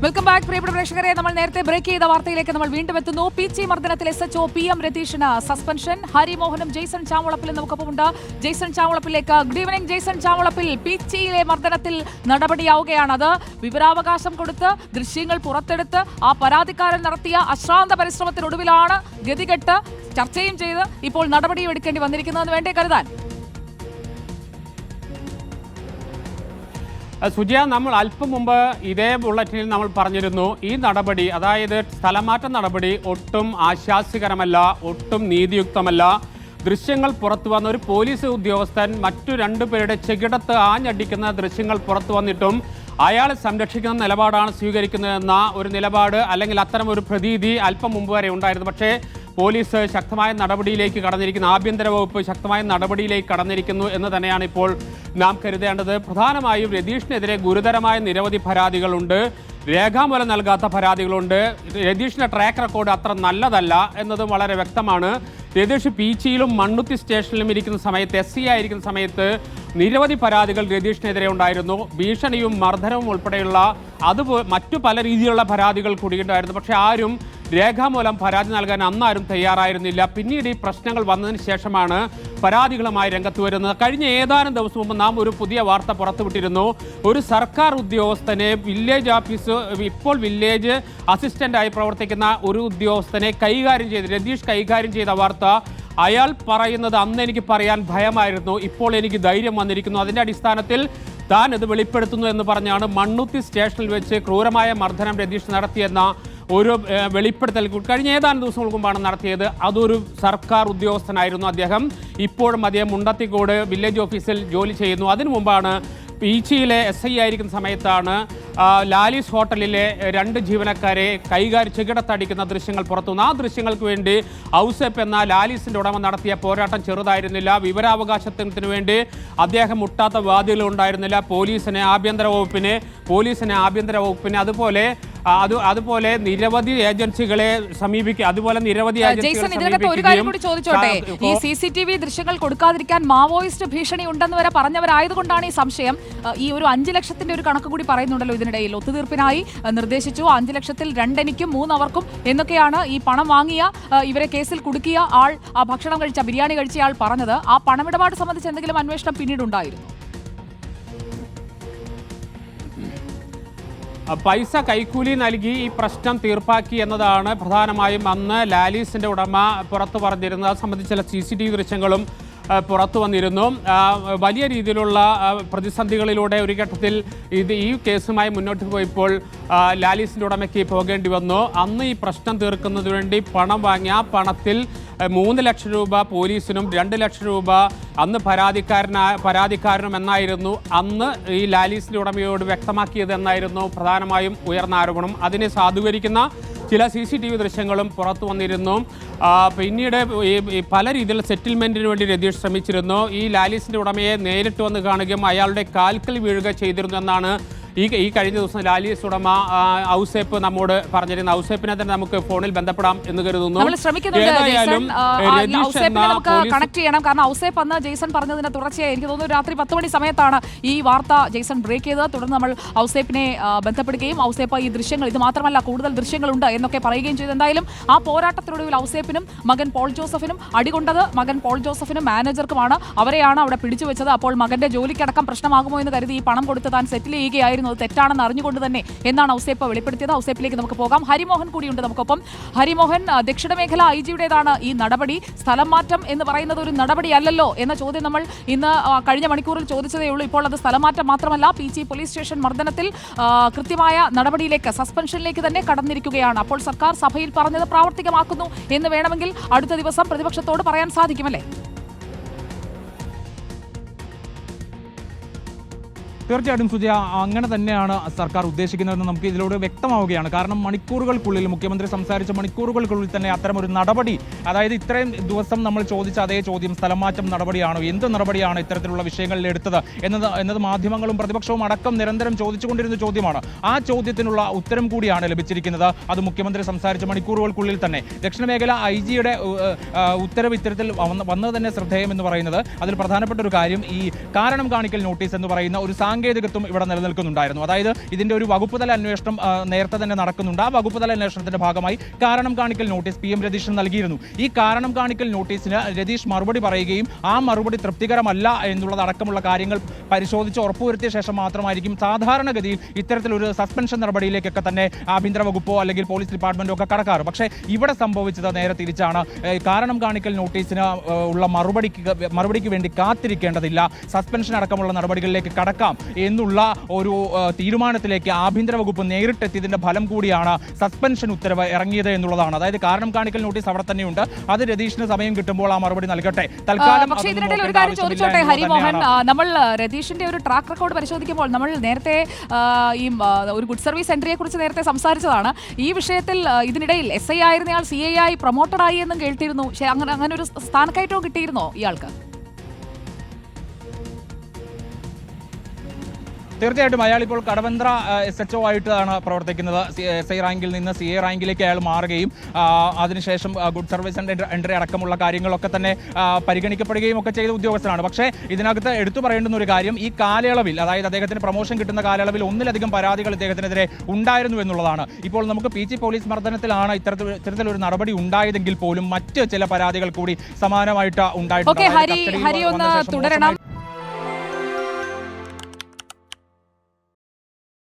Welcome back പ്രിയപ്പെട്ട പ്രേക്ഷകരെ. നമ്മൾ നേരത്തെ ബ്രേക്ക് ചെയ്ത വാർത്തയിലേക്ക് നമ്മൾ വീണ്ടും എത്തുന്നു. പി ചി മർദ്ദനത്തിൽ S H O P M രതീഷിന് suspension ഹരിമോഹനും ജെയ്സൺ ചാമുളപ്പിലും നമുക്കൊപ്പമുണ്ട്. ജെയ്സൺ ചാവളപ്പിലേക്ക് ഗുഡ് ഈവനിംഗ് ജെയ്സൺ ചാവളപ്പിൽ പി ചിയിലെ മർദ്ദനത്തിൽ നടപടിയാവുകയാണത്. വിവരാവകാശം കൊടുത്ത് ദൃശ്യങ്ങൾ പുറത്തെടുത്ത് ആ പരാതിക്കാരൻ നടത്തിയ അശ്രാന്ത പരിശ്രമത്തിനൊടുവിലാണ് ഗതികെട്ട് ചർച്ചയും ചെയ്ത് ഇപ്പോൾ നടപടിയും എടുക്കേണ്ടി വന്നിരിക്കുന്നതെന്ന് വേണ്ടേ കരുതാൻ? സുജയ നമ്മൾ അല്പം മുമ്പ് ഇതേ ബുള്ളറ്റിനിൽ നമ്മൾ പറഞ്ഞിരുന്നു ഈ നടപടി അതായത് സ്ഥലമാറ്റ നടപടി ഒട്ടും ആശാസ്യകരമല്ല ഒട്ടും നീതിയുക്തമല്ല. ദൃശ്യങ്ങൾ പുറത്തു വന്ന ഒരു പോലീസ് ഉദ്യോഗസ്ഥൻ മറ്റു രണ്ടുപേരുടെ ചെകിടത്ത് ആഞ്ഞടിക്കുന്ന ദൃശ്യങ്ങൾ പുറത്തു വന്നിട്ടും അയാളെ സംരക്ഷിക്കുന്ന നിലപാടാണ് സ്വീകരിക്കുന്നതെന്ന ഒരു നിലപാട് അല്ലെങ്കിൽ അത്തരം ഒരു പ്രതീതി അല്പം മുമ്പ് വരെ ഉണ്ടായിരുന്നു. പക്ഷേ പോലീസ് ശക്തമായ നടപടിയിലേക്ക് കടന്നിരിക്കുന്നു. ആഭ്യന്തര വകുപ്പ് ശക്തമായ നടപടിയിലേക്ക് കടന്നിരിക്കുന്നു എന്ന് തന്നെയാണ് ഇപ്പോൾ നാം കരുതേണ്ടത്. പ്രധാനമായും രതീഷിനെതിരെ ഗുരുതരമായ നിരവധി പരാതികളുണ്ട്. രേഖാമൂലം നൽകാത്ത പരാതികളുണ്ട്. രതീഷിന്റെ ട്രാക്ക് റെക്കോർഡ് അത്ര നല്ലതല്ല എന്നതും വളരെ വ്യക്തമാണ്. രതീഷ് പീച്ചിയിലും മണ്ണുത്തി സ്റ്റേഷനിലും ഇരിക്കുന്ന സമയത്ത് എസ് സി ആയിരിക്കുന്ന സമയത്ത് നിരവധി പരാതികൾ രതീഷിനെതിരെ ഉണ്ടായിരുന്നു. ഭീഷണിയും മർദ്ദനവും ഉൾപ്പെടെയുള്ള അത് മറ്റു പല രീതിയിലുള്ള പരാതികൾ കൂടിയിട്ടുണ്ടായിരുന്നു പക്ഷേ ആരും രേഖാമൂലം പരാതി നൽകാൻ അന്നാരും തയ്യാറായിരുന്നില്ല. പിന്നീട് ഈ പ്രശ്നങ്ങൾ വന്നതിന് ശേഷമാണ് പരാതികളുമായി രംഗത്ത് വരുന്നത്. കഴിഞ്ഞ ഏതാനും ദിവസം മുമ്പ് നാം ഒരു പുതിയ വാർത്ത പുറത്തുവിട്ടിരുന്നു. ഒരു സർക്കാർ ഉദ്യോഗസ്ഥനെ വില്ലേജ് ഓഫീസ് ഇപ്പോൾ വില്ലേജ് അസിസ്റ്റന്റായി പ്രവർത്തിക്കുന്ന ഒരു ഉദ്യോഗസ്ഥനെ കൈകാര്യം ചെയ്ത് രതീഷ് കൈകാര്യം ചെയ്ത വാർത്ത അയാൾ പറയുന്നത് അന്ന് എനിക്ക് പറയാൻ ഭയമായിരുന്നു. ഇപ്പോൾ എനിക്ക് ധൈര്യം വന്നിരിക്കുന്നു. അതിന്റെ അടിസ്ഥാനത്തിൽ താൻ ഇത് വെളിപ്പെടുത്തുന്നു എന്ന് പറഞ്ഞാണ് മണ്ണുത്തി സ്റ്റേഷനിൽ വെച്ച് ക്രൂരമായ മർദ്ദനം രതീഷ് നടത്തിയെന്ന ഒരു വെളിപ്പെടുത്തൽ കഴിഞ്ഞ ഏതാനും ദിവസങ്ങൾക്ക് മുമ്പാണ് നടത്തിയത്. അതൊരു സർക്കാർ ഉദ്യോഗസ്ഥനായിരുന്നു അദ്ദേഹം. ഇപ്പോഴും അദ്ദേഹം മുണ്ടത്തിക്കോട് വില്ലേജ് ഓഫീസിൽ ജോലി ചെയ്യുന്നു. അതിനു മുമ്പാണ് പീച്ചിയിലെ എസ് ഐ ആയിരിക്കുന്ന സമയത്താണ് ലാലിസ് ഹോട്ടലിലെ രണ്ട് ജീവനക്കാരെ കൈകാര്യം ചികിടത്തടിക്കുന്ന ദൃശ്യങ്ങൾ പുറത്തു വന്നു ആ ദൃശ്യങ്ങൾക്ക് വേണ്ടി ഔസെപ്പ് എന്ന ലാലിസിന്റെ ഉടമ നടത്തിയ പോരാട്ടം ചെറുതായിരുന്നില്ല. വിവരാവകാശത്തിനു വേണ്ടി അദ്ദേഹം മുട്ടാത്ത വാദികളുണ്ടായിരുന്നില്ല പോലീസിനെ ആഭ്യന്തര വകുപ്പിനെ പോലീസിനെ ആഭ്യന്തര വകുപ്പിനെ അതുപോലെ അത് അതുപോലെ നിരവധി ഏജൻസികളെ സമീപിക്കുക അതുപോലെ നിരവധി ജെയ്സൺ ഇതിനകത്ത് ഒരു കാര്യം കൂടി ചോദിച്ചോട്ടെ? ഈ സി സി ടി വി ദൃശ്യങ്ങൾ കൊടുക്കാതിരിക്കാൻ മാവോയിസ്റ്റ് ഭീഷണി ഉണ്ടെന്ന് വരെ പറഞ്ഞവരായതുകൊണ്ടാണ് ഈ സംശയം. ഈ ഒരു അഞ്ച് ലക്ഷത്തിന്റെ ഒരു കണക്ക് കൂടി പറയുന്നുണ്ടല്ലോ ഇതിനിടയിൽ. ഒത്തുതീർപ്പിനായി നിർദ്ദേശിച്ചു. അഞ്ച് ലക്ഷത്തിൽ രണ്ടെനിക്കും മൂന്നവർക്കും എന്നൊക്കെയാണ് ഈ പണം വാങ്ങിയ ഇവരെ കേസിൽ കുടുക്കിയ ആൾ ആ ഭക്ഷണം കഴിച്ച ബിരിയാണി കഴിച്ച ആൾ പറഞ്ഞത്. ആ പണമിടപാട് സംബന്ധിച്ച് എന്തെങ്കിലും അന്വേഷണം പിന്നീടുണ്ടായിരുന്നു. ആ, പൈസ കൈക്കൂലി നൽകി ഈ പ്രശ്നം തീർപ്പാക്കി എന്നതാണ് പ്രധാനമായും അന്ന് ലാലീസിന്റെ ഉടമ പുറത്തു പറഞ്ഞിരുന്നത്. അത് സംബന്ധിച്ച് ചില സി സി ടി വി ദൃശ്യങ്ങളും പുറത്തു വന്നിരുന്നു. വലിയ രീതിയിലുള്ള പ്രതിസന്ധികളിലൂടെ ഒരു ഘട്ടത്തിൽ ഇത് ഈ കേസുമായി മുന്നോട്ട് പോയപ്പോൾ ലാലീസിന്റെ ഉടമയ്ക്ക് പോകേണ്ടി വന്നു. അന്ന് ഈ പ്രശ്നം തീർക്കുന്നതിന് വേണ്ടി പണം വാങ്ങി ആ പണത്തിൽ മൂന്ന് ലക്ഷം രൂപ പോലീസിനും രണ്ട് ലക്ഷം രൂപ അന്ന് പരാതിക്കാരനായ പരാതിക്കാരനും എന്നായിരുന്നു അന്ന് ഈ ലാലീസിന്റെ ഉടമയോട് വ്യക്തമാക്കിയത് എന്നായിരുന്നു പ്രധാനമായും ഉയർന്ന ആരോപണം. അതിനെ സാധൂകരിക്കുന്ന ചില സി സി ടി വി ദൃശ്യങ്ങളും പുറത്തു വന്നിരുന്നു. പിന്നീട് പല രീതിയിലുള്ള സെറ്റിൽമെന്റിന് വേണ്ടി രതീഷ് ശ്രമിച്ചിരുന്നു. ഈ ലാലീസിന്റെ ഉടമയെ നേരിട്ട് വന്ന് കാണുകയും അയാളുടെ കാൽക്കൽ വീഴുക ചെയ്തിരുന്നു എന്നാണ് ഈ ഈ കഴിഞ്ഞ ദിവസം ലാലീസ് ഉടമ ഔസേപ്പ് നമ്മോട് പറഞ്ഞിരുന്ന. ഔസേപ്പിനെ തന്നെ നമുക്ക് ഫോണിൽ ബന്ധപ്പെടാം എന്ന് കരുതുന്നു. കണക്ട് ചെയ്യണം. കാരണം ഔസേപ്പ് അന്ന് ജെയ്സൺ പറഞ്ഞതിന് തുടർച്ചയായി എനിക്ക് തോന്നുന്നു രാത്രി പത്ത് മണി സമയത്താണ് ഈ വാർത്ത ജെയ്സൺ ബ്രേക്ക് ചെയ്തത്. തുടർന്ന് നമ്മൾ ഔസേപ്പിനെ ബന്ധപ്പെടുകയും ഔസേപ്പ് ഈ ദൃശ്യങ്ങൾ ഇത് മാത്രമല്ല കൂടുതൽ ദൃശ്യങ്ങളുണ്ട് എന്നൊക്കെ പറയുകയും ചെയ്തു. എന്തായാലും ആ പോരാട്ടത്തിനൊടുവിൽ ഔസേപ്പിനും മകൻ പോൾ ജോസഫിനും അടികൊണ്ടത് മകൻ പോൾ ജോസഫിനും മാനേജർക്കുമാണ് അവരെയാണ് അവിടെ പിടിച്ചു വെച്ചത്. അപ്പോൾ മകന്റെ ജോലിക്കടക്കം പ്രശ്നമാകുമോ എന്ന് കരുതി ഈ പണം കൊടുത്ത് താൻ സെറ്റിൽ ചെയ്യുകയായിരുന്നു. അത് തെറ്റാണെന്ന് അറിഞ്ഞുകൊണ്ട് തന്നെ എന്നാണ് ഔസേപ്പ് വെളിപ്പെടുത്തിയത്. ഔസേപ്പിലേക്ക് നമുക്ക് പോകാം. ഹരിമോഹൻ കൂടിയുണ്ട് നമുക്കൊപ്പം. ഹരിമോഹൻ ദക്ഷിണ മേഖല ഐ ജിയുടേതാണ് ഈ നടപടി. സ്ഥലം മാറ്റം എന്ന് പറയുന്നത് ഒരു നടപടിയല്ലല്ലോ എന്ന ചോദ്യം നമ്മൾ ഇന്ന് കഴിഞ്ഞ മണിക്കൂറിൽ ചോദിച്ചതേ ഉള്ളൂ. ഇപ്പോൾ അത് സ്ഥലം മാറ്റം മാത്രമല്ല പി ജി പോലീസ് സ്റ്റേഷൻ മർദ്ദനത്തിൽ കൃത്യമായ നടപടിയിലേക്ക് സസ്പെൻഷനിലേക്ക് തന്നെ കടന്നിരിക്കുകയാണ്. അപ്പോൾ സർക്കാർ സഭയിൽ പറഞ്ഞത് പ്രാവർത്തികമാക്കുന്നു എന്ന് വേണമെങ്കിൽ അടുത്ത ദിവസം പ്രതിപക്ഷത്തോട് പറയാൻ സാധിക്കുമല്ലേ? തീർച്ചയായിട്ടും സുജയ അങ്ങനെ തന്നെയാണ് സർക്കാർ ഉദ്ദേശിക്കുന്നതെന്ന് നമുക്ക് ഇതിലൂടെ വ്യക്തമാവുകയാണ്. കാരണം മണിക്കൂറുകൾക്കുള്ളിൽ മുഖ്യമന്ത്രി സംസാരിച്ച മണിക്കൂറുകൾക്കുള്ളിൽ തന്നെ അത്തരമൊരു നടപടി അതായത് ഇത്രയും ദിവസം നമ്മൾ ചോദിച്ച അതേ ചോദ്യം സ്ഥലമാറ്റം നടപടിയാണോ എന്ത് നടപടിയാണ് ഇത്തരത്തിലുള്ള വിഷയങ്ങളിൽ എടുത്തത് എന്നത് എന്നത് മാധ്യമങ്ങളും പ്രതിപക്ഷവും അടക്കം നിരന്തരം ചോദിച്ചുകൊണ്ടിരുന്ന ചോദ്യമാണ്. ആ ചോദ്യത്തിനുള്ള ഉത്തരം കൂടിയാണ് ലഭിച്ചിരിക്കുന്നത്. അത് മുഖ്യമന്ത്രി സംസാരിച്ച മണിക്കൂറുകൾക്കുള്ളിൽ തന്നെ. ദക്ഷിണ മേഖല ഐ ജിയുടെ ഉത്തരവ് ഇത്തരത്തിൽ വന്ന- വന്നത് തന്നെ ശ്രദ്ധേയം എന്ന് പറയുന്നത്. അതിൽ പ്രധാനപ്പെട്ട ഒരു കാര്യം ഈ കാരണം കാണിക്കൽ നോട്ടീസ് എന്ന് പറയുന്ന ഒരു സാങ്കേതികത്വം ഇവിടെ നിലനിൽക്കുന്നുണ്ടായിരുന്നു. അതായത് ഇതിന്റെ ഒരു വകുപ്പ് തല അന്വേഷണം നേരത്തെ തന്നെ നടക്കുന്നുണ്ട്. ആ വകുപ്പ് തല അന്വേഷണത്തിന്റെ ഭാഗമായി കാരണം കാണിക്കൽ നോട്ടീസ് പി എം രതീഷിന് നൽകിയിരുന്നു. ഈ കാരണം കാണിക്കൽ നോട്ടീസിന് രതീഷ് മറുപടി പറയുകയും ആ മറുപടി തൃപ്തികരമല്ല എന്നുള്ളതടക്കമുള്ള കാര്യങ്ങൾ പരിശോധിച്ച് ഉറപ്പുവരുത്തിയ ശേഷം മാത്രമായിരിക്കും സാധാരണഗതിയിൽ ഇത്തരത്തിലൊരു സസ്പെൻഷൻ നടപടിയിലേക്കൊക്കെ തന്നെ ആഭ്യന്തര വകുപ്പോ അല്ലെങ്കിൽ പോലീസ് ഡിപ്പാർട്ട്മെന്റോ ഒക്കെ കടക്കാറ്. പക്ഷേ ഇവിടെ സംഭവിച്ചത് നേരെ തിരിച്ചാണ്. കാരണം കാണിക്കൽ നോട്ടീസിന് ഉള്ള മറുപടിക്ക് മറുപടിക്ക് വേണ്ടി കാത്തിരിക്കേണ്ടതില്ല. സസ്പെൻഷൻ അടക്കമുള്ള നടപടികളിലേക്ക് കടക്കാം. എന്നുള്ള ഒരു തീരുമാനത്തിലേക്ക് ആഭ്യന്തര വകുപ്പ് നേരിട്ടെത്തിയതിന്റെ ഫലം കൂടിയാണ് സസ്പെൻഷൻ ഉത്തരവ് ഇറങ്ങിയത് എന്നുള്ളതാണ്. അതായത് കാരണം കാണിക്കൽ നോട്ടീസ് അവിടെ തന്നെയുണ്ട്. അത് രതീഷിന് സമയം കിട്ടുമ്പോൾ ആ മറുപടി നൽകട്ടെ. തൽക്കാലം പക്ഷേ ഇതിനിടയിൽ ഒരു കാര്യം ചോദിച്ചോട്ടെ ഹരിമോഹൻ? നമ്മൾ രതീഷിന്റെ ഒരു ട്രാക്ക് റെക്കോർഡ് പരിശോധിക്കുമ്പോൾ നമ്മൾ നേരത്തെ ഈ ഒരു ഗുഡ് സർവീസ് എൻട്രിയെ കുറിച്ച് നേരത്തെ സംസാരിച്ചതാണ്. ഈ വിഷയത്തിൽ ഇതിനിടയിൽ എസ് ഐ ആയിരുന്നയാൾ സി ഐ ആയി പ്രൊമോട്ടഡ് ആയി എന്നും കേൾത്തിരുന്നു. അങ്ങനെ അങ്ങനെ ഒരു സ്ഥാനക്കയറ്റവും കിട്ടിയിരുന്നോ ഇയാൾക്ക്? തീർച്ചയായിട്ടും അയാൾ ഇപ്പോൾ കടവന്ത്ര എസ് എച്ച് ഒ ആയിട്ടാണ് പ്രവർത്തിക്കുന്നത്. എസ് ഐ റാങ്കിൽ നിന്ന് സി എ റാങ്കിലേക്ക് അയാൾ മാറുകയും അതിനുശേഷം ഗുഡ് സർവീസ് ആൻഡ് എൻട്രി അടക്കമുള്ള കാര്യങ്ങളൊക്കെ തന്നെ പരിഗണിക്കപ്പെടുകയും ഒക്കെ ചെയ്ത ഉദ്യോഗസ്ഥനാണ്. പക്ഷേ ഇതിനകത്ത് എടുത്തു പറയേണ്ടുന്ന ഒരു കാര്യം ഈ കാലയളവിൽ അതായത് അദ്ദേഹത്തിന് പ്രൊമോഷൻ കിട്ടുന്ന കാലയളവിൽ ഒന്നിലധികം പരാതികൾ ഇദ്ദേഹത്തിനെതിരെ ഉണ്ടായിരുന്നു എന്നുള്ളതാണ്. ഇപ്പോൾ നമുക്ക് പി ജി പോലീസ് മർദ്ദനത്തിലാണ് ഇത്തരത്തിൽ ഇത്തരത്തിലൊരു നടപടി ഉണ്ടായതെങ്കിൽ പോലും മറ്റ് ചില പരാതികൾ കൂടി സമാനമായിട്ട് ഉണ്ടായിട്ടുണ്ട്.